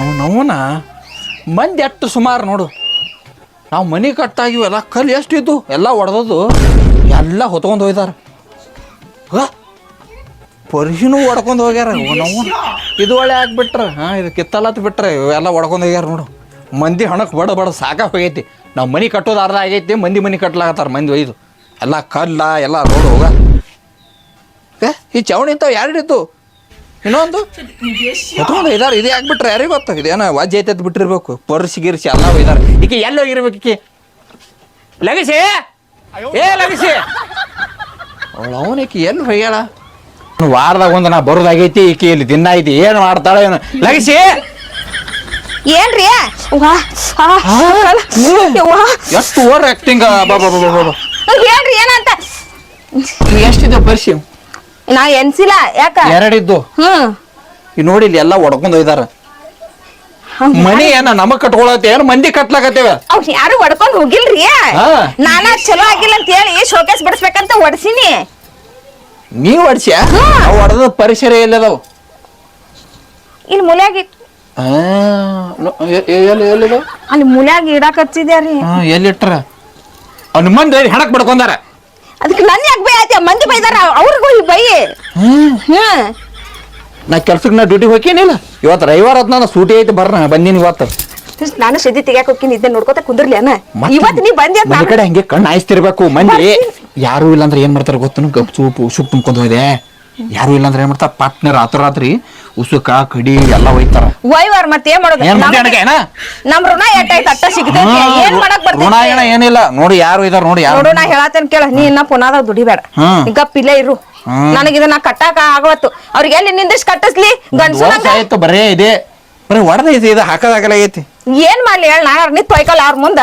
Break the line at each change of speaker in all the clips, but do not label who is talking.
ಅವನವನ? ಮಂದಿ ಎಷ್ಟು ಸುಮಾರು ನೋಡು. ನಾವು ಮನೆ ಕಟ್ಟಾಗಿವು, ಎಲ್ಲ ಕಲ್ಲು ಎಷ್ಟು ಇದ್ದು ಎಲ್ಲ ಒಡೆದದು ಎಲ್ಲ ಹೊತ್ಕೊಂಡು ಹೋಯ್ದಾರ. ಪರಿಶಿನೂ ಹೊಡ್ಕೊಂಡು ಹೋಗ್ಯಾರ. ಇದು ಒಳ್ಳೆ ಆಗ್ಬಿಟ್ರ, ಹಾಂ, ಇದು ಕಿತ್ತಲತ್ತು ಬಿಟ್ರೆ ಇವೆಲ್ಲ ಒಡ್ಕೊಂಡು ಹೋಗ್ಯಾರ ನೋಡು. ಮಂದಿ ಹಣಕ್ಕೆ ಬಡ ಬಡ ಸಾಕಾಗಿ ಹೋಗೈತಿ. ನಾವು ಮನೆ ಕಟ್ಟೋದು ಅರ್ಧ ಆಗೈತಿ, ಮಂದಿ ಮನೆ ಕಟ್ಲಾಗತ್ತಾರ ಮಂದಿ ಒಯ್ದು. ಎಲ್ಲ ಕಲ್ಲ, ಎಲ್ಲ ರೋಡ್ ಹೋಗ. ಏ ಈ ಚೌಣಿ ಇಂಥವು ಯಾರಿಡಿತ್ತು ಇನ್ನೊಂದು? ಹೊತ್ಕೊಂಡು ಇದು ಯಾಕೆ ಬಿಟ್ರೆ ಯಾರಿಗೆ ಗೊತ್ತ ಇದೇನ ವಾಜ್ಯ ಐತೆ ಬಿಟ್ಟಿರ್ಬೇಕು. ಪರ್ಸಿ ಗಿರ್ಸಿ ಎಲ್ಲ ಒಯ್ದಾರ. ಈಕೆ ಎಲ್ಲಿ ಹೋಗಿರ್ಬೇಕು ಈಕೆ? ಲಗಸಿ! ಏ ಲಗಸಿ! ಅವಳು ಅವನಿಕೆ ಎಲ್ಲಿ ಹೋಗ್ಯಾಳ? ವಾರದಾಗ ಒಂದು ನಾ ಬರೋದಾಗೈತಿ ಈಕೆ ಇಲ್ಲಿ ದಿನ ಐತಿ ಏನು ಮಾಡ್ತಾಳೆ ಏನು. ಲಗಸಿ!
ಏನ್ರಿ? ವಾ.
ಎಷ್ಟು ಓವರ್ ಆಕ್ಟಿಂಗ್
ಏನ್ರಿ ಏನಂತ?
ಎಷ್ಟಿದೆ ಪರ್ಸಿ?
ನಾ ಎನ್ಸಿಲ್ಲ ಯಾಕ?
ಎರಡಿದ್ದು.
ಹ್ಮ್
ಈ ನೋಡಿ ಇಲ್ಲಿ ಎಲ್ಲ ಒಡ್ಕೊಂಡ್ ಹೋಯ್ದಾರ. ಮನಿ ಏನ ನಮಗ್ ಕಟ್ಕೊಳತ್ತೆ ಏನ್ ಮಂದಿ ಕಟ್ಲಾಕತ್ತೇವ?
ಅವ್ರು ಯಾರು ಹೊಡ್ಕೊಂಡ್ ಹೋಗಿಲ್ರಿ?
ಹಾ.
ನಾನ ಚಲೋ ಆಗಿಲ್ಲ ಅಂತ ಹೇಳಿ ಶೋಕೇಸ್ ಬಿಡಿಸ್ಬೇಕಂತ ಒಡ್ಸಿನಿ.
ನೀ ಹೊಡ್ಸ್ಯಾ ಒಡದ ಹೊಡೆದ ಪರಿಸರ ಎಲ್ಲದಾವು
ಇಲ್ಲಿ ಮೂಲ್ಯಾಗಿ
ಎಲ್ಲಿ ಎಲ್ಲಿದಾವ?
ಅಲ್ಲಿ ಮೂಲ್ಯಾಗಿ ಇಡಾಕ್ ಹಚ್ಚಿದ್ಯಾರಿ.
ಎಲ್ಲಿಟ್ರ? ಅವ್ನ ಮಂದಿ ಹೆಣಕ್ ಬಡ್ಕೊಂಡಾರ.
ಅದಕ್ಕೆ ನನ್ ಯಾಕೆ ಬೈ ಆಯ್ತು ಮಂದಿ ಬೈದಾರ ಅವ್ರಿಗೂ ಈ ಬೈ. ಹ್ಞೂ
ನಾ ಕೆಲ್ಸಕ್ಕೆ ನಾ ಡ್ಯೂಟಿ ಹೋಗ್ಯೇನಿಲ್ಲ ಇವತ್ತು ರವಿವಾರ ಅದ್ ನಾನು ಸೂಟಿ ಐತಿ ಬರ್ನ ಬಂದೀನಿ ಇವತ್ತು.
ನಾನು ಸದ್ಯ ತೆಗಿಯಕ್ ಹೋಗ್ತೀನಿ ಇದ್ದೆ ನೋಡ್ಕೊತ ಕುಂದಿರ್ಲಿ ಅನ್ನ.
ಮತ್ತೆ
ಇವತ್ತು ನೀ ಬಂದಿ ಅಂತ
ಮನೆ
ನಾನು-
ಕಡೆ ಹಂಗೆ ಕಣ್ಣು ಹಾಯಿಸ್ತಿರ್ಬೇಕು ಮಂದಿ. ಯಾರು ಇಲ್ಲ ಅಂದ್ರೆ ಏನ್ ಮಾಡ್ತಾರೆ ಗೊತ್ತನು? ಗಪ್ ಸೂಪು ಸುಪ್ ತುಂಬ್ಕೊಂಡು ಹೋದೆ ಯಾರು ಇಲ್ಲ ಅಂದ್ರೆ ಏನ್ ಮಾಡ್ತಾರ? ಪಾರ್ಟ್ನರ್ ರಾತ್ರಿ ರಾತ್ರಿ ಉಸುಕ ಕಡಿ ಎಲ್ಲ ಹೋಯ್ತಾರ
ವೈವಾರ್ ಮತ್ತೆ ಏನ್ ಮಾಡೋದು?
ಏನ್
ನಮ್-
ಮಂದಿ ಏನ?
ನಮ್ ಋಣ ಅಟ್ಟ ಸಿಗ್ತೈತಿ. ಏನ್ ಮಾಡಕ್
ಋಣ ಏನ
ಬರ್ತೈತಿ
ಏನಿಲ್ಲ. ನೋಡಿ ಯಾರು ಇದಾರ ನೋಡಿ ಯಾರು
ನೋಡು ನಾ ಹೇಳತ್ತೇನ್ ಕೇಳ. ನೀ ಇನ್ನ ಪುನಾದ ದುಡಿಬೇಡ.
ಹ್ಮ್.
ಪಿಲೆ ಇಲ್ಲೇ ಇರು. ನನಗೆ ಇದನ್ನ ಕಟ್ಟಾಕ ಆಗವತ್ತು. ಅವ್ರಿಗೆ ಎಲ್ಲಿ ನಿಂದಿಸ್ ಕಟ್ಟಿಸ್ಲಿ? ಗಂಡಸು
ಆಯ್ತು ಬರೇ ಇದೆ. ಬರೀ ಇದು ಹಾಕದಾಗಲ್ಲ ಐತಿ.
ಏನ್ ಮಾಡ್ಲಿ ಹೇಳ ನಾ ನಿತ್ ತೊಯ್ಕಲ್ಲ ಅವ್ರ ಮುಂದ?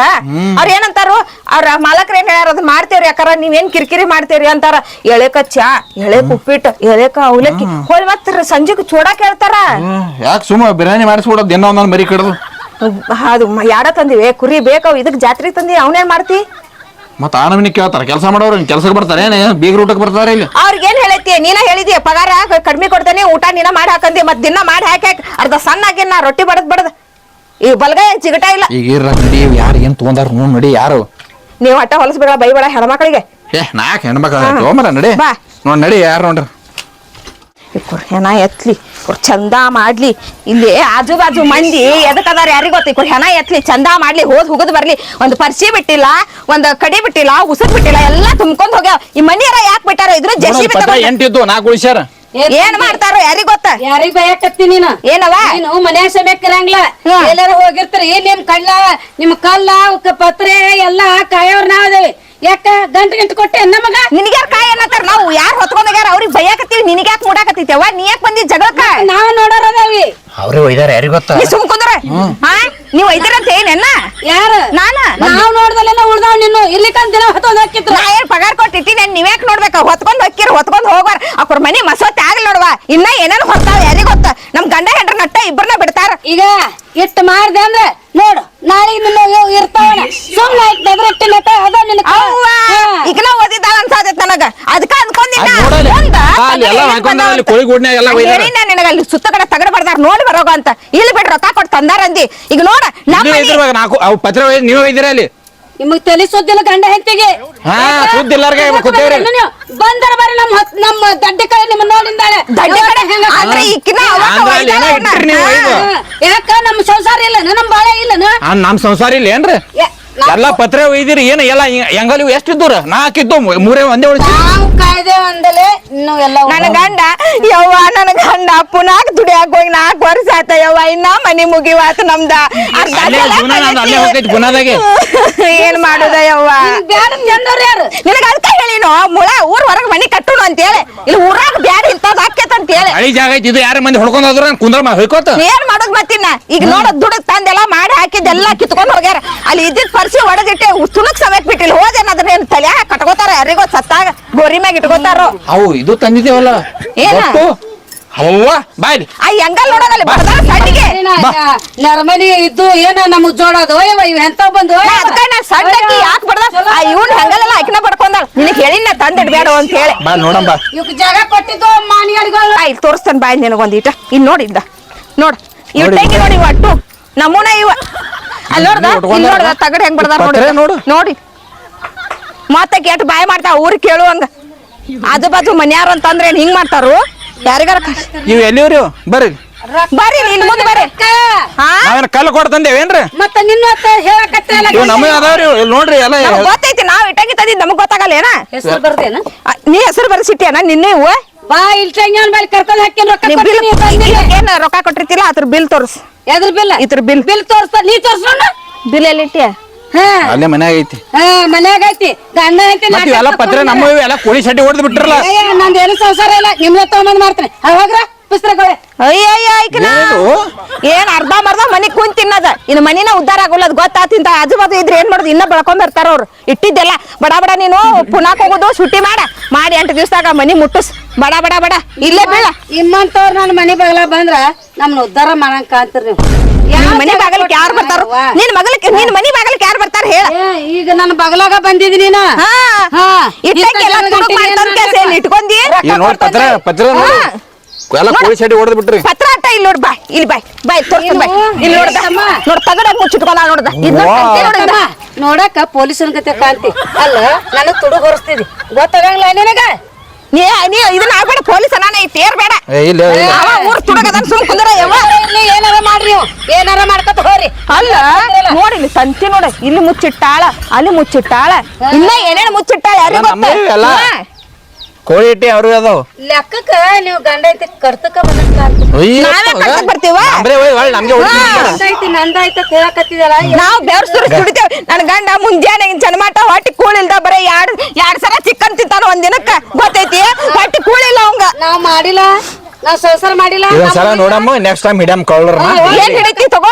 ಅವ್ರ ಏನಂತಾರು ಅವ್ರ ಮಾಲಕ್ರ ಏನ್ ಹೇಳ್ಯಾರ ಅದ್ ಮಾಡ್ತೇವ್ರಿ ಯಾಕಾರ ನೀವೇನ್ ಕಿರಿಕಿರಿ ಮಾಡ್ತೇವ್ರಿ ಅಂತಾರ. ಎಳೆಕ ಚಾ ಎಳೆಕ ಉಪ್ಪಿಟ್ಟು ಎಳೆಕ ಅವಲಕ್ಕಿ. ಹೋಳ್ ಮತ್ತ ಸಂಜೆಗ್ ಚೂಡಾ ಕೇಳ್ತಾರ?
ಯಾಕೆ ಸುಮ್ಮ ಬಿರಿಯಾನಿ ಮಾಡಿಸ್ಬಿಡೋದು ದಿನ ಒಂದೊಂದು ಮರಿ ಕಡ್ದು?
ಅದು ಯಾಡ ತಂದಿವಿ? ಕುರಿ ಬೇಕಾವ್ ಇದಕ್ ಜಾತ್ರೆ ತಂದಿ ಅವನೇನ್ ಮಾಡ್ತಿ?
ಮತ್ತೆ ಆ ನಮನಿ ಕೇಳ್ತಾರ ಕೆಲಸ ಮಾಡೋರು ಕೆಲಸಕ್ಕೆ ಬರ್ತಾರೆ ಏನೇ ಬೀಗ್ರ ಊಟಕ್ಕೆ ಬರ್ತಾರೆ ಇಲ್ಲಿ?
ಏನು ಹೇಳೈತಿ ನೀನ ಹೇಳಿದಿ ಪಗಾರ ಕಡಿಮೆ ಕೊಡ್ತಾನೆ ಊಟ ನೀನ ಮಾಡಿ ಹಾಕಂದಿ ಮತ್ ದಿನ ಮಾಡಿ ಹಾಕಿ ಅರ್ಧ ಸಣ್ಣ ಆಗೇನ್ ನಾ ರೊಟ್ಟಿ ಬಡದ್ ಬಡದ್. ಈ ಬಲಗೈ ಚಿಗಟ ಇಲ್ಲ?
ಈಗ ಇರ್ರ ನಡಿ ಯಾರು ಏನು ತೊಗೊಂಡಾರ ನೋಡ್ ನಡಿ ಯಾರು?
ನೀವು ಅಟ್ಟ ಹೊಲಸ್ಬೇಡ ಬೈಬೇಡ ಹೆಣ್ಮಕ್ಳಿಗೆ.
ಏ ನಾಕ್ ಹೆಣ್ಮಕ್ಳು? ತೊಗೊಂಬರ ನಡಿ.
ಬಾ.
ನೋಡ್ ನಡಿ ಯಾರು ನೋಡ್ರಿ?
ಏನ ಎತ್ಲಿ. ಇವ್ರ್ ಚಂದ ಮಾಡ್ಲಿ. ಇಲ್ಲಿ ಆಜು ಬಾಜು ಮಂದಿ ಎದಕ್ಕದಾರ ಅದಾರ ಯಾರಿಗ್ ಗೊತ್ತ ಇವ್ರ್ ಹೆಣ ಎತ್ಲಿ ಚಂದ ಮಾಡ್ಲಿ ಹೋದ್ ಹುಗದ್ ಬರ್ಲಿ. ಒಂದ್ ಪರ್ಸಿ ಬಿಟ್ಟಿಲ್ಲ ಒಂದ್ ಕಡಿ ಬಿಟ್ಟಿಲ್ಲ ಉಸಿರ್ ಬಿಟ್ಟಿಲ್ಲ ಎಲ್ಲಾ ತುಂಬ್ಕೊಂಡ್ ಹೋಗ್ಯಾವ. ಈ ಮನಿಯರ ಯಾಕೆ ಬಿಟ್ಟಾರ? ಇದ್ರ ಜಸಿ
ಎಂಟಿದ್ದು ನಾಲ್ಕು ಉಳಿಸ್ಯಾರ?
ಏನ್ ಮಾಡ್ತಾರೋ ಯಾರಿಗ ಗೊತ್ತ?
ಯಾರಿಗ್ ಬಯಕತ್ತಿ ನೀನು?
ಏನವ?
ನೀನು ಮನ್ಯಾಗ ಸಮೇಕಿರಂಗಿಲ್ಲ
ಎಲ್ಲರೂ
ಎಲ್ಲಾರ ಏನ್ ನಿಮ್ ಕಳ್ಳ ನಿಮ್ ಕಲ್ಲ ಪತ್ರೆ ಎಲ್ಲಾ ಕಾಯೋರ್ ನಾವದೇವಿ ಯಾಕ ಗಂಟು ಗಂಟು ಕೊಟ್ಟೆ ನಮಗ
ನಿನಗ್ಯಾರ ಕಾಯಿ ಅನ್ನತ್ತಾರ? ನಾವು ಯಾರು ಹೊತ್ಕೊಂಡೋಗ್ಯಾರ? ಅವ್ರಿಗೆ ಬೈಯಾಕತ್ತೀವಿ ನಿನಗ್ ಯಾಕೆ ಮೂಡಾಕತ್ತೈತೆವ ನೀ ಯಾಕೆ ಬಂದಿ ಜಗಳಕ್ಕ?
ನಾವ ನೋಡೋರದೇವಿ
ಅವ್ರೇ ಒಯ್ದಾರ ಯಾರಿಗೆ ಗೊತ್ತ?
ನೀ ಸುಮ್ ಕುಂದ್ರ. ಹಾ? ನೀವ್ ಐದಿರಂತ ಏನೆನ್ನ
ಯಾರ?
ನಾನ?
ನಾವ್ ನೋಡ್ದಲ್ಲೆಲ್ಲ ಉಳ್ದಾವ್ ನೀನು ಇರ್ಲಿಕ್ಕಂತ ದಿನ ಹೊತ್ತೊಂದ್ ಹಾಕಿತ್ರ
ನಾ ಏನ್ ಪಗಾರ ಕೊಟ್ಟಿತ್ತೀನಿ ನೀವ್ಯಾಕ್ ನೋಡ್ಬೇಕ? ಹೊತ್ಕೊಂಡ್ ಹೊಕ್ಕಿರ್ ಹೊತ್ಕೊಂಡ್ ಹೋಗ್ವಾರ. ಅವ್ರ ಮನಿ ಮಸೋತ್ ಆಗ್ಲಿ ನೋಡ್ವ. ಇನ್ನ ಏನೇನ್ ಹೊತ್ತಾವ ಯಾರಿಗ್ ಗೊತ್ತ? ನಮ್ ಗಂಡ ಹೆಂಡ್ರ ನಟ್ಟ ಇಬ್ಬರನ್ನ ಬಿಡ್ತಾರ.
ಈಗ ಇಟ್ಟು ಮಾಡ್ದೆ ಅಂದ್ರೆ ನೋಡು. ನಾಳೆಗ್ ನಿನ್ನ ಇರ್ತಾವಣ. ಸುಮ್ಮನೆ ಬೆದರಿಟ್ಟಿನಟ ಅದ ನಿನ್ನ.
ಈಗ ನಾವು ಓದಿದ್ದಾಳ ಅನ್ಸಾದೈತ್ ನನಗ. ಅದಕ್ಕ ಅನ್ಕೊಂಡಿನ
ಕೋಳಿ.
ನಿನಗ ಅಲ್ಲಿ ಸುತ್ತ ಕಡೆ ತಗಡ ಬರ್ದಾರ ನೋಡಿ ಬರೋಗ ಅಂತ. ಇಲ್ಲಿ ಬಿಡ್ರಿ ರೊಕ್ಕ ಕೊಟ್ಟು ತಂದಾರ ಅಂದಿ. ಈಗ ನೋಡ ನಮ್ಮ
ಪತ್ರ ನೀವೇ ಒಯ್ದಿರ ಅಲ್ಲಿ.
ನಿಮಗ್ ತಲೆ ಸುದ್ದಿಲ್ಲ ಗಂಡ ಹೆಂಡತಿಗೆ.
ಹಾ, ಸುದ್ದಿ ಇಲ್ಲಾರ್ಗೆ ಕೂತೇವ್ರಿ.
ಬಂದರ ಬಾರಿ ನಮ್ಮ ಹೊತ್- ನಮ್ಮ ದಡ್ಡೆ ಕಡೆ ನಿಮ್ಮ ನೋಡಿಂದಾಳೆ.
ದಡ್ಡ ಕಡೆ ಅಂದ್ರೆ ಈಕಿನ.
ಯಾಕ? ನಮ್ಮ ಸಂಸಾರ ಇಲ್ಲ ನಮ್ ಬಾಳೆ ಇಲ್ಲನ
ಆ, ನಮ್ ಸಂಸಾರ ಇಲ್ಲ ಏನ್ರಿ? ಎಲ್ಲ ಪತ್ರೆ ಒಯ್ದಿರಿ ಏನ ಎಲ್ಲ ಹೆಂಗಲ್ ದೂರ ನಾಕಿದ್ದು ಮೂರೇ ಒಂದೇ ಉಳಿಸಿ.
ನಾವು ಕಾಯ್ದೆ ಒಂದಲೆ ಇನ್ನು ಎಲ್ಲ
ನನ್ನ ಗಂಡ ಯವ್ವ ನನ್ನ ಗಂಡ ಪುನಾಕ್ ದುಡಿಯಾಕ ಹೋಗಿ ನಾಲ್ಕು ವರ್ಷ ಆತ ಯವ್ವ ಇನ್ನ ಮನಿ ಮುಗಿವಾತ ನಮ್ದ. ಅರ್ಧ
ಅಲ್ಲೇ
ಸಲ
ಜೀವನ ನಮ್ದು ಅಲ್ಲೇ
ಕಲಿತಿ.
ಹೋಗ್ತೈತಿ ಗುಣದಾಗೆ.
ಏನ್ ಮಾಡುದ ಯವ್ವ?
ಬ್ಯಾಡ ಜನರು ಯಾರು?
ನಿನಗ ಅದಕ್ಕ ಹೇಳಿನೋ ಮುಳ ಊರ್ ಹೊರಗ್ ಮನಿ ಕಟ್ಟುನು ಅಂತ ಹೇಳಿ. ಇಲ್ಲಿ ಊರಾಗ ಬ್ಯಾಡ ಇಂತದ ಆಕೇತ ಅಂತ ಹೇಳಿ.
ಹಳಿ ಜಾಗ ಐತಿ ಇದು ಯಾರ ಮಂದಿ ಹೊಡ್ಕೊಂಡ್ ಹೋದ್ರ ಕುಂದ್ರ ಮಾ ಹೋಯ್ಕೋತ.
ಏನ್ ಮಾಡೋದ್ ಮತ್ತಿನ್ನ? ಈಗ ನೋಡ ದುಡಕ್ ತಂದೆಲ್ಲ ಮಾಡಿ ಹಾಕಿದ್ದೆಲ್ಲ ಕಿತ್ಕೊಂಡ್ ಹೋಗ್ಯಾರ. ಅಲ್ಲಿ ಇದ್ದಿದ್ ಪರ್ಸಿ ಒಡದಿಟ್ಟೆ ತುಣಕ್ ಸಮಯಕ್ ಬಿಟ್ಟಿಲ್ಲ. ಹೋದೇನ ಅದನ್ನ ಏನ್ ತಲೆ ಕಟ್ಕೋತಾರ ಯಾರಿಗೋ ಸತ್ತಾಗ ಗೋರಿ ಮ್ಯಾಗ ಇಟ್ಕೋತಾರೋ?
ಅವು ಇದು ತಂದಿದ್ದೇವಲ್ಲ?
ಏನ?
ಅವ್ವ ಬಾಯ್ಲಿ
ಆ ಹೆಂಗಲ್ ನೋಡೋದಲ್ಲಿ ಬರ್ದಾರ ಸಣ್ಣಿಗೆ.
ನರ್ಮನಿ ಇದ್ದು ಏನ ನಮಗ್ ಜೋಡೋದು ಓಯವ್ವ ಇವ್ ಎಂತ ಬಂದು?
ನಾ ಅದ್ಕ ನಾ ಸಣ್ಣಕಿ ಯಾಕೆ ಬಡ್ದ ಆ ಇವ್ನ್ ಹೆಂಗಲ್ಲ ಆಕಿನ ಬಡ್ಕೊಂಡಾಳ. ನಿನಗ್ ಹೇಳಿನ ತಂದಿಡ್ಬೇಡ ಅಂತ ಹೇಳಿ.
ಬಾ ನೋಡಂ ಬಾ.
ಇವಕ್ ಜಾಗ ಕೊಟ್ಟಿದ್ದು ಮಾನಿಗಳಿಗಳು
ಇಲ್ಲಿ ತೋರಿಸ್ತಾನೆ ಬಾಯ್ ನಿನಗೊಂದಿಟ ಇಲ್ಲಿ ನೋಡಿದ್ದ ನೋಡ್ ಇಟ್ಟಂಗಿ ನೋಡಿ ಒಟ್ಟು ನಮೂನ ಇವ. ಅಲ್ಲಿ ನೋಡ್ದ
ಇಲ್ಲಿ?
ನೋಡ್ದ ತಗಡ್ ಹೆಂಗ್ ಬಡ್ದಾರ ನೋಡಿ.
ನೋಡು.
ನೋಡಿ. ಮತ್ತೆ ಕೆಟ್ಟ ಬಾಯ್ ಮಾಡ್ತಾವ ಊರ್ ಕೇಳುವಂಗ ಆಜು ಬಾಜು ಮನ್ಯಾರ ಅಂತಂದ್ರೆ ಏನ್ ಹಿಂಗ್ ಮಾಡ್ತಾರು? ಯಾರಿಗಾರ ನೀವು
ಇವ್ ಎಲ್ಲಿವ್ರಿ? ಬರ್ರಿ.
ಬರ್ರಿ ಇನ್ ಮುಂದೆ ಬರ್ರಿ. ಹಾ?
ನಾವೇನ್ ಕಲ್ಲು ಕೊಡ್ತಂದೇವೇನ್ರಿ
ಮತ್ತ ನಿನ್ನ ಹೇಳಕತ್ತಲ್ಲ
ನಮಗೆ ಅದಾವ್ರಿ ಇಲ್ಲಿ ನೋಡ್ರಿ ಎಲ್ಲ
ಗೊತ್ತೈತಿ ನಾವ್ ಇಟ್ಟಂಗಿ ತಂದಿದ್ ನಮಗ್ ಗೊತ್ತಾಗಲ್ಲ ಏನ ನೀ ಹೆಸರು ಬರ್ಸಿಟ್ಟಿಯನ ನಿನ್ನೆ ಇವ
ಬಾ ಇಲ್ಸಂಗ್ಯಾನ್ ಬಲ್ಲಿ ಕರ್ಕೊಂಡ್ ಹಾಕ್ಯಾನ ರೊಕ್ಕ ಕೊಡ್ತೀನಿ ಬಂದಿಲ್ಲ.
ಏನ್ ರೊಕ್ಕ ಕೊಟ್ಟಿರ್ತಿಲ್ಲ ಅದ್ರ ಬಿಲ್ ತೋರ್ಸ್.
ಎದ್ರ ಬಿಲ್?
ಇದ್ರ ಬಿಲ್.
ಬಿಲ್ ತೋರ್ಸ ನೀ ತೋರ್ಸೋಣ
ಬಿಲ್ ಎಲ್ಲಿಟ್ಟಿಯ
ಹಾ.
ಅಲ್ಲೇ ಮನ್ಯಾಗ ಐತಿ.
ಹಾ ಮನ್ಯಾಗ ಐತಿ. ಗಂಡ ಐತಿ
ಎಲ್ಲಾ ಪತ್ರೆ ನಮ್ಮ ಇವೆಲ್ಲ ಕೋಳಿ ಶೆಟ್ಟಿ ಹೊಡೆದ್ ಬಿಟ್ಟಿರಲ್ಲ
ನಂದು ಏನು ಸಂಸಾರ ಇಲ್ಲ ನಿಮ್ಗೆ ತಗೊಂಬಂದ್ ಮಾಡ್ತೀನಿ. ಅವಾಗ್ರ ಪುಸ್ತಕಗಳೇ.
ಅಯ್ಯಯ್ಯ ಐಕನ? ಏನ್? ಅರ್ಧ ಮರ್ಧ ಮನಿ ಕುಂತ ತಿನ್ನದ? ಇನ್ನು ಮನಿನ ಉದ್ದಾರ ಆಗೋಲ್ಲ ಗೊತ್ತಾತಿಂತ ಗೊತ್ತಾತ್ ಇಂತ ಆಜು ಬಾಜು ಇದ್ರೆ ಏನ್ ಮಾಡೋದು? ಇನ್ನ ಬೆಳ್ಕೊಂಡ್ ಬರ್ತಾರ ಅವ್ರು. ಇಟ್ಟಿದ್ದೆಲ್ಲ. ಬಡ ಬಡ ನೀನು ಪುನಾಕ್ ಹೋಗೋದು ಸುಟ್ಟಿ ಮಾಡ. ಮಾಡಿ ಎಂಟು ದಿವ್ಸದಾಗ ಮನಿ ಮುಟ್ಟಸ್. ಬಡ ಬಡ ಬಡ. ಇಲ್ಲೇ ಬೀಳ.
ಇಮ್ಮಂತವ್ರು ನನ್ನ ಮನಿ ಬಗಲ ಬಂದ್ರ ನಮ್ನ ಉದ್ದಾರ ಮಾಡಂಗ ಅಂತೀರಿ ನೀವು.
ನಿನ್ ಮನಿ ಬಾಗಲಿಕ್ಕೆ ಯಾರು ಬರ್ತಾರ? ನಿನ್ ಮಗಲಿಕ್ಕೆ ನಿನ್ ಮನಿ ಬಾಗಲಕ್ ಯಾರು ಬರ್ತಾರ ಹೇಳ.
ಏ, ಈಗ ನನ್ನ ಬಗಲಾಗ ಬಂದಿದ್ದೀನಿ ನೀನು?
ಹಾ.
ಹಾ.
ಇಟ್ಟಕ್ಕೆಲ್ಲ
ಇತ್ತ
ತುಡುಕ್
ಗಂಟೆ
ಕೆಲ್ಸ ಏನ್ ಇಟ್ಕೊಂಡಿ
ನೋಡಿ ಪತ್ರ ಪತ್ರ ನೋಡಿ.
ಹಾ.
ಎಲ್ಲ ಕೋಳಿ ಶೆಟ್ಟಿ ಹೊಡೆದ್ ಬಿಟ್ರಿ
ಪತ್ರ ಅಟ್ಟ ಇಲ್ಲಿ ನೋಡ್ ಬಾ ಇಲ್ಲಿ ಬಾಯ್ ಬಾಯ್ ತೋರ್ಸ್ತಾನ ಬಾಯ್
ಏನು?
ಇಲ್ಲಿ ನೋಡ್ದ
ಅಮ್ಮ.
ನೋಡ್ ತಗಡ ಮುಚ್ಚಿಟ್ಕೊಲ್ಲ ನೋಡ್ದ ಇದ್ ನೋಡ್
ವಾ.
ಕಂತಿ ನೋಡ್ ಇದ.
ತಮ್ಮ, ನೋಡಕ ಪೊಲೀಸನ್ ಗತೆ ಕಾಂತಿ ಅಲ್ಲ ನನಗ್ ತುಡುಗ್ ಹೊರಸ್ತಿದಿ ಗೊತ್ತಾಗಂಗಿಲ್ಲ ನಿನಗ
ನೀ ನೀ ಇದನ್ನ ಆಗ್ಬೇಡ ಪೊಲೀಸ್ ಅನಾನ ಐತಿ ಏರ್ಬೇಡ
ಏ, ಇಲ್ಲ ಇಲ್ಲ
ಅವ ಊರ್ ತುಡಗದನ್ ಸುಮ್ ಕುಂದ್ರ ಯವ್ವ
ಇರ್ಲಿ ಏನಾರ ಮಾಡ್ರಿ ನೀವು ಏನಾರ ಮಾಡ್ಕೊತ ಹೋರಿ
ಅಲ್ಲ ನೋಡಿ ಇಲ್ಲಿ ಸಂತಿ ನೋಡ ಇಲ್ಲಿ ಮುಚ್ಚಿಟ್ಟಾಳ ಅಲ್ಲಿ ಮುಚ್ಚಿಟ್ಟಾಳ ಇನ್ನ ಏನೇನ್ ಮುಚ್ಚಿಟ್ಟಾಳ ಯಾರಿಗ್
ಅಲ್ಲ,
ಗೊತ್ತ?
ನಮ್ಮವೇ ಅಲ್ಲ.
ಹಾ.
ಕೋಳಿ ಇಟ್ಟಿ ಅವ್ರು ಅದಾವ.
ಲೆಕ್ಕಕ್ಕ ನೀವು ಗಂಡ ಐತಿ ಕರ್ತಕ ಬಂದಂಗ
ನಾವೇ ಕಳ್ಸಕ್ ಬರ್ತೀವ?
ನಮ್ದೇ ಹೋಯ್ ಒಳ್ಳೆ ನಮ್ಗೆ
ಹಾ.
ನಂದಾಯ್ತಿ ನಂದಾಯ್ತ ಕೇಳಕತ್ತಿದಲ್ಲ
ನಾವ್ ಬೆವ್ರ ಸುರಿಸ್ ದುಡಿತೇವ್. ನನ್ ಗಂಡ ಮುಂಜಾನೆ ಚನ್ಮಾಟ ಹೊಟ್ಟಿ ಕೂಳಿಲ್ದ ಬರೀ ಎರಡ್ ಎರಡ್ ಸಲ ಚಿಕನ್ ತಿಂತಾನ ಒಂದ್ ದಿನಕ್ಕ ಗೊತ್ತೈತಿ? ಹೊಟ್ಟಿ ಕೂಳಿಲ್ಲ ಅವಂಗ.
ನಾವ್ ಮಾಡಿಲ್ಲ. ನಾವ್ ಸಂಸಾರ ಮಾಡಿಲ್ಲ
ನೋಡಮ್ಮ ನೆಕ್ಸ್ಟ್ ಟೈಮ್
ಏನ್ ಹಿಡಿತಿ ತಗೋ?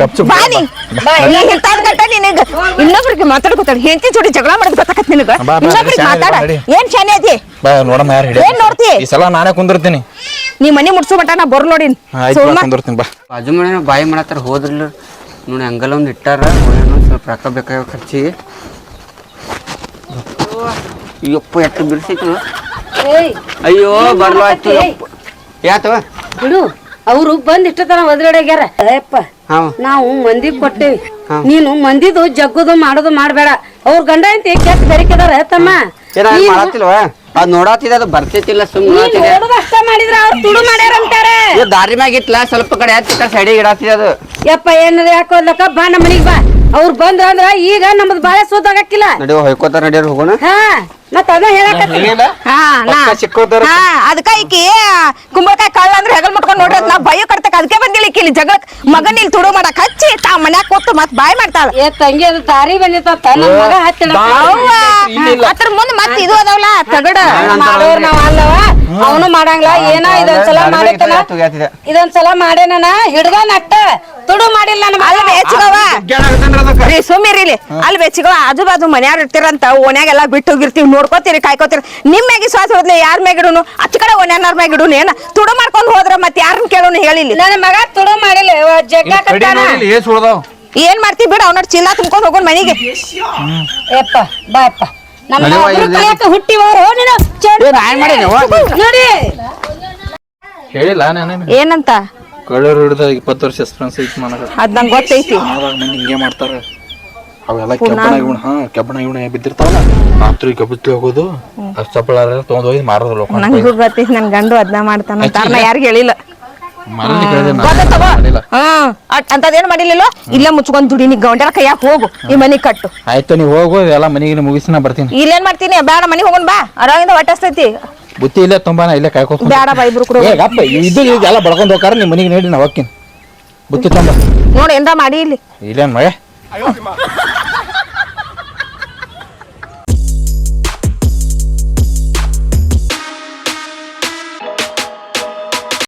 ಕಪ್ಚು
ನೀ. ಗಂಟ ನಿನಗ? ಇನ್ನೊಬ್ರಿಗೆ ಮಾತಾಡ್ಕೊತಾಳ. ಹೆಂಡತಿ ಜೋಡಿ ಜಗಳ ಮಾಡೋದ್ ಗೊತ್ತಾಕತ್ ನಿನಗ? ಇನ್ನೊಬ್ರಿಗೆ ಮಾತಾಡ. ಏನ್ ಶಾನೆ ಐತಿ
ಬಾ ನೋಡಮ್ಮ ಯಾರು ಹಿಡಿಯ
ಏನ್ ನೋಡ್ತಿ?
ಈ ಸಲ ನಾನೇ ಕುಂದಿರ್ತೀನಿ.
ನೀ ಮನಿ ಮುಟ್ಸೋ ಮಟ ನಾ ಬರ್
ಕುಂದಿರ್ತೀನಿ ಬಾ.
ಬಾಜು ಮನೆ ಬಾಯಿ ಮಾಡತ್ತಾರ ಹೋದ್ರಲ್ಲ. ನೋಡಿ ಹಂಗಲ್ಲ ಒಂದು ಇಟ್ಟಾರ ಸ್ವಲ್ಪ ರೊಕ್ಕ ಬೇಕಾಗ ಖರ್ಚಿಗೆ ಅಯ್ಯಪ್ಪ ಎಟ್ಟು ಬಿರ್ಸಿತ್ತು
ಏಯ್.
ಅಯ್ಯೋ ಬರ್ಲೋ ಆಯ್ತು. ಯಾತವ?
ಬಿಡು ಅವರು ಬಂದ್ ಇಷ್ಟತನ ಒದ್ರಡಗ್ಯಾರ. ಅಯ್ಯಪ್ಪ
ಹಾಂ.
ನಾವು ಮಂದಿ ಕೊಟ್ಟೇವಿ. ನೀನು ಮಂದಿದು ಜಗ್ಗುದು ಮಾಡೋದು ಮಾಡ್ಬೇಡ. ಅವ್ರ ಗಂಡ ಅಂತ ಕೆಟ್ಟ ಬೆರಿಕೆದಾರ ತಮ್ಮ?
ಏನ ಮಾಡತ್ತಿಲ್ವ ಅದ್ ನೋಡತ್ತಿದ ಅದು ಬರ್ತೈತಿಲ್ಲ
ನೀನ್
ಸುಮ್ಮನೆ
ನೋಡುದು ಅಷ್ಟ ಮಾಡಿದ್ರ ಅವ್ರು ತುಡು ಮಾಡ್ಯಾರ ಅಂತಾರೆ.
ದಾರಿ ಮ್ಯಾಗ ಇಟ್ಲ ಸ್ವಲ್ಪ ಕಡೆ ಹತ್ತಿತ್ತ ಸೈಡಿಗೆ ಇಡತ್ತಿದ ಅದು.
ಯಪ್ಪ ಏನಾರ ಯಾಕೋದ್ಲಕ್ಕ ಬಾ ನಮ್ಮ ಮನಿಗ್ ಬಾ. ಅವ್ರು ಬಂದ್ರ ಅಂದ್ರ ಈಗ ನಮ್ದು ಬಾಳೆ ಸೋದಾಗಕ್ಕಿಲ್ಲ
ನಡಿಯೋ ಹೊಯ್ಕೋತಾರ ನಡಿಯೋರು ಹೋಗೋಣ.
ಹಾ ಮತ್ತ ಅದ ಹೇಳಕತ್ತೀನಿ.
ಹಾ ನಾ
ಸಿಕ್ಕೋತಾರ.
ಹಾ ಅದಕ್ಕ ಈಕಿ ಕುಂಬಳಕಾಯಿ ಕಳ್ಳ ಅಂದ್ರೆ ಹೆಗಲ್ ಮುಟ್ಕೊಂಡ್ ನೋಡ್ರಿ ನಾ ಭಯ ಕಡ್ತಕ್ ಅದಕ್ಕೆ ಬಂದಿಲ್ಲ ಇಲ್ಲಿ ಜಗಳ ಮಗನ್ ಇಲ್ಲಿ ತುಡು ಮಾಡಕ್ ಹಚ್ಚಿ ತಾ ಮನ್ಯಾಗ ಕೂತು ಮತ್ ಬಾಯ್ ಮಾಡ್ತಾಳ.
ಏ ತಂಗಿ ಅದು ದಾರಿ ಬಂದಿತ್ತ. ನನ್ನ ಮಗ
ಅದ್ರ ಮುಂದ್ ಮತ್ ಇದು ಅದಾವಲ್ಲ ತಗಡ.
ಮಾಡೋರ್ ನಾವ್ ಅಲ್ಲವ? ಅವನು ಮಾಡಂಗಿಲ್ಲ ಏನ ಇದೊಂದ್ಸಲ ಮಾಡೈತನ
ತುಗ್ಯಾತಿದೆ.
ಇದೊಂದ್ಸಲ ಮಾಡೇನ ಹಿಡ್ದ ನಟ್ಟ ತುಡು ಮಾಡಿಲ್ಲ
ಅಲ್ಲ ಬೇಚಿಗವ ರೀ ಸುಮ್ಮಿರಿ ಇಲ್ಲಿ. ಅಲ್ಲಿ ಬೇಚಿಗವ ಆಜು ಬಾಜು ಮನ್ಯಾರ ಇರ್ತಿರಂತ ಓನ್ಯಾಗೆಲ್ಲ ಬಿಟ್ಟು ಹೋಗಿರ್ತೀವಿ ನೋಡ್ಕೋತೀರಿ ಕಾಯ್ಕೋತೀರಿ. ನಿಮ್ಮ ಮ್ಯಾಗಿ ಶ್ವಾಸ ಹೋದ್ಲೆ ಯಾರ ಮ್ಯಾಗಿಡುನು ಅಚ್ಚ ಕಡೆ ಓನ್ಯಾರ ಮ್ಯಾಗಿಡುನು ಏನ? ತುಡು ಮಾಡ್ಕೊಂಡು ಹೋದ್ರ ಮತ್ ಯಾರನ್ನ ಕೇಳೋನು ಹೇಳಿಲ್ಲ
ನನ್ನ ಮಗ ತುಡು ಮಾಡಿಲ್ಲ ಜಗ್ಗಾಕತ್ತಾನ
ಏಸ್ ಉಳ್ದಾವ್
ಏನ್ ಮಾಡ್ತಿ ಬಿಡ ಅವನ ಚೀಲ ತುಂಬ್ಕೊಂಡ್ ಹೋಗೋನ್ ಮನೆಗೆ.
ಯಪ್ಪ ಬಾಯಪ್ಪ ನಮ್ಮ
ನಡೆವ
ಒಬ್ರು
ಇಲ್ಲಿ.
ಕೈಯಾಕ ಹುಟ್ಟಿವವ್ರು ನೀನು ಚೆಂಡು
ಏ, ನಾ ಏನ್ ಮಾಡೀನಿ ಅವ್ವ?
ನೋಡಿ.
ಹೇಳಿಲ್ಲ ನಾನು
ಏನಂತ?
ಕಳ್ಳರು ಹಿಡಿದ ಇಪ್ಪತ್ತು ವರ್ಷ ಎಕ್ಸ್ಪೀರಿಯನ್ಸ್ ಐತಿ ನನಗೆ.
ಅದ್ ನಂಗ್ ಗೊತ್ತೈತಿ.
ಮಂದಿ ಹಿಂಗೆ ಮಾಡ್ತಾರ. ಅವೆಲ್ಲ ಕೆಬ್ಬಣ ಇವಣ ಹಾ ಕೆಬ್ಬಣ ಇವಣ ಬಿದ್ದಿರ್ತಾವಲ್ಲ ರಾತ್ರಿ ಕಬ್ಬತ್ತಿ ಹೋಗೋದು ಅದು ಚಪ್ಪಳ ತೊಗೊಂಡ್ ಹೋಗಿ ಮಾರೋದು ಲೋಕ
ನಂಗೂ ಗೊತ್ತೈತಿ ನನ್ ಗಂಡು ಅದ್ನ ಮಾಡ್ತಾನ ಅಂತ ಯಾರಿಗೂ ಹೇಳಿಲ್ಲ.
ಮರಳಿ ಕೇಳಿದೆ ಮಾಡಿಲ್ಲ.
ಹ್ಮ್ ಅಂತದೇನ್ ಮಾಡಿಲ್ಲ ಇಲ್ಲ ಮುಚ್ಕೊಂಡ್ ದುಡಿ ನೀ ಗೌಂಡ್ಯಾರ ಕೈಯಾಗ ಹೋಗು. ಈ ಮನಿ ಕಟ್ಟು.
ಆಯ್ತು ನೀವು ಹೋಗು ಎಲ್ಲ ಮನೆಗೆ ಮುಗಿಸಿ ನಾ ಬರ್ತೀನಿ.
ಇಲ್ಲೇನ್ ಮಾಡ್ತೀನಿ? ಬೇಡ ಮನಿ ಹೋಗೋಣ ಬಾ. ಆರಾಮಿಂದ ಹೊಟ್ಟಸ್ತೈತಿ.
ಬುತ್ತಿ ಇಲ್ಲೇ ತುಂಬಾ ನಾ ಇಲ್ಲೇ ಕಾಯ್ಕೋ
ಬೇಡ ಬಾ ಇಬ್ರು ಕೂಡ
ಏ ಇದು ಎಲ್ಲ ಬಳ್ಕೊಂಡ್ ಹೋಗಾರ ನಿಮ್ಮ ಮನೆಗೆ ನೀಡಿ ನಾ ಹೋಗ್ತೀನಿ. ಬುತ್ತಿ ತುಂಬ
ನೋಡಿ ಏನ್ರ ಮಾಡಿ ಇಲ್ಲಿ.
ಇಲ್ಲೇನ್ ಮಗ?